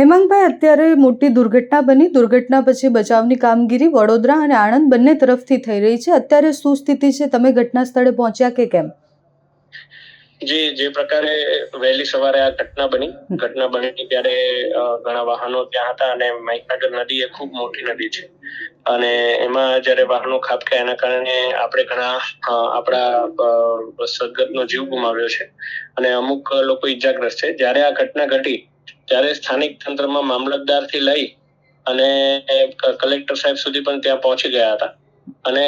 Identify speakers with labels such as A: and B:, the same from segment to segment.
A: હેમાંગભાઈ અત્યારે મોટી દુર્ઘટના બની. દુર્ઘટના પછી બચાવની કામગીરી વડોદરા અને આણંદ બંને તરફથી થઈ રહી છે. અત્યારે શું સ્થિતિ છે? તમે ઘટના સ્થળે પહોંચ્યા કે કેમ?
B: જી જે પ્રકારે વહેલી સવારે આ ઘટના બની. ઘટના બની ત્યારે ઘણા વાહનો ત્યાં હતા અને મહીસાગર નદી એ ખૂબ મોટી નદી છે. અને એમાં જ્યારે વાહનો ખાબક્યા એના કારણે આપણે ઘણા આપણા સદગતનો જીવ ગુમાવ્યો છે. અને અમુક લોકો ઈજાગ્રસ્ત છે. જ્યારે આ ઘટના ઘટી ત્યારે સ્થાનિક તંત્રમાં મામલતદારથી લઈ અને કલેક્ટર સાહેબ સુધી પણ ત્યાં પહોંચી ગયા હતા. અને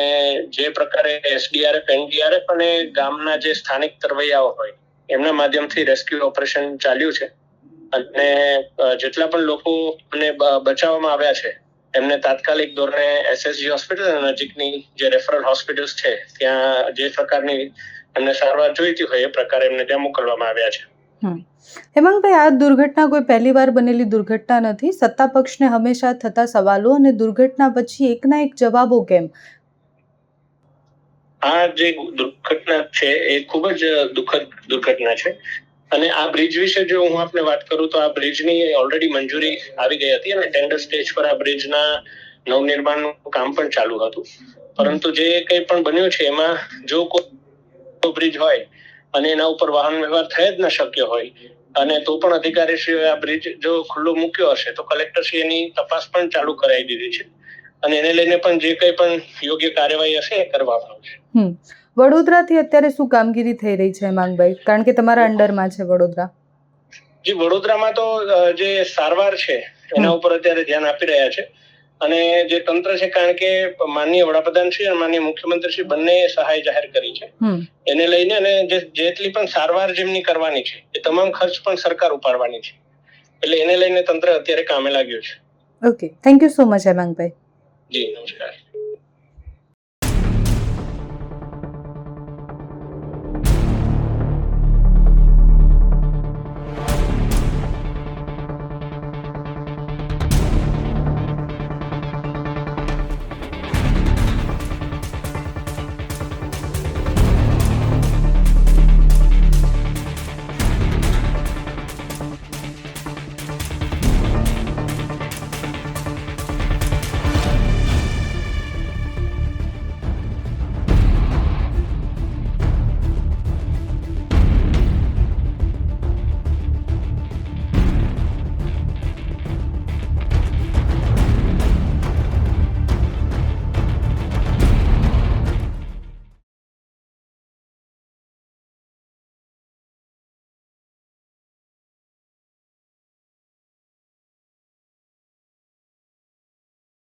B: જે પ્રકારે એસડીઆરએફ, એનડીઆરએફ અને ગામના જે સ્થાનિક તરવૈયાઓ હોય, એમના માધ્યમથી રેસ્ક્યુ ઓપરેશન ચાલ્યું છે. અને જેટલા પણ લોકોને બચાવવામાં આવ્યા છે, એમને તાત્કાલિક ધોરણે એસએસજી હોસ્પિટલ નજીકની જે રેફરલ હોસ્પિટલ્સ છે, ત્યાં જે પ્રકારની એમને સારવાર જોઈતી હોય, એ પ્રકારે એમને ત્યાં મોકલવામાં આવ્યા છે.
A: હેમાંગભાઈ આ દુર્ઘટના કોઈ પહેલી વાર બનેલી દુર્ઘટના નથી. સત્તા પક્ષને હંમેશા થતા સવાલો અને દુર્ઘટના પછી એકના એક જવાબો કેમ?
B: આ જે દુર્ઘટના છે એ ખૂબ જ દુઃખદ દુર્ઘટના છે. અને આ બ્રિજ વિશે જો હું આપને વાત કરું તો આ બ્રિજની ઓલરેડી મંજૂરી આવી ગઈ હતી અને ટેન્ડર સ્ટેજ પર આ બ્રિજના નવનિર્માણનું કામ પણ ચાલુ હતું. પરંતુ જે કંઈ પણ બન્યું છે એમાં જો કોઈ બ્રિજ હોય અને એના ઉપર વાહન વ્યવહાર થઈ જ ન શક્ય હોય. અને તો પણ અધિકારીશ્રીઓએ આ બ્રિજ જો ખુલ્લો મૂક્યો હશે તો કલેક્ટરશ્રી એની તપાસ પણ ચાલુ કરાવી દીધી છે. અને એને લઈને પણ જે કંઈ પણ યોગ્ય કાર્યવાહી હશે એ કરવામાં આવશે.
A: વડોદરા વડોદરાથી અત્યારે શું કામગીરી થઈ રહી છે માંગભાઈ કારણ કે તમારા અંડરમાં છે વડોદરા.
B: જી વડોદરામાં તો જે સારવાર છે એના ઉપર અત્યારે ધ્યાન આપી રહ્યા છે. અને જે તંત્ર છે કારણ કે માનનીય વડાપ્રધાન શ્રી અને માનનીય મુખ્યમંત્રી શ્રી બંને સહાય જાહેર કરી છે. એને લઈને અને જે જેટલી પણ સારવાર જેમની કરવાની છે એ તમામ ખર્ચ પણ સરકાર ઉપાડવાની છે. એટલે એને લઈને તંત્ર અત્યારે કામે લાગ્યું છે.
A: Okay thank you so much Hemangbhai
B: ji નમસ્કાર.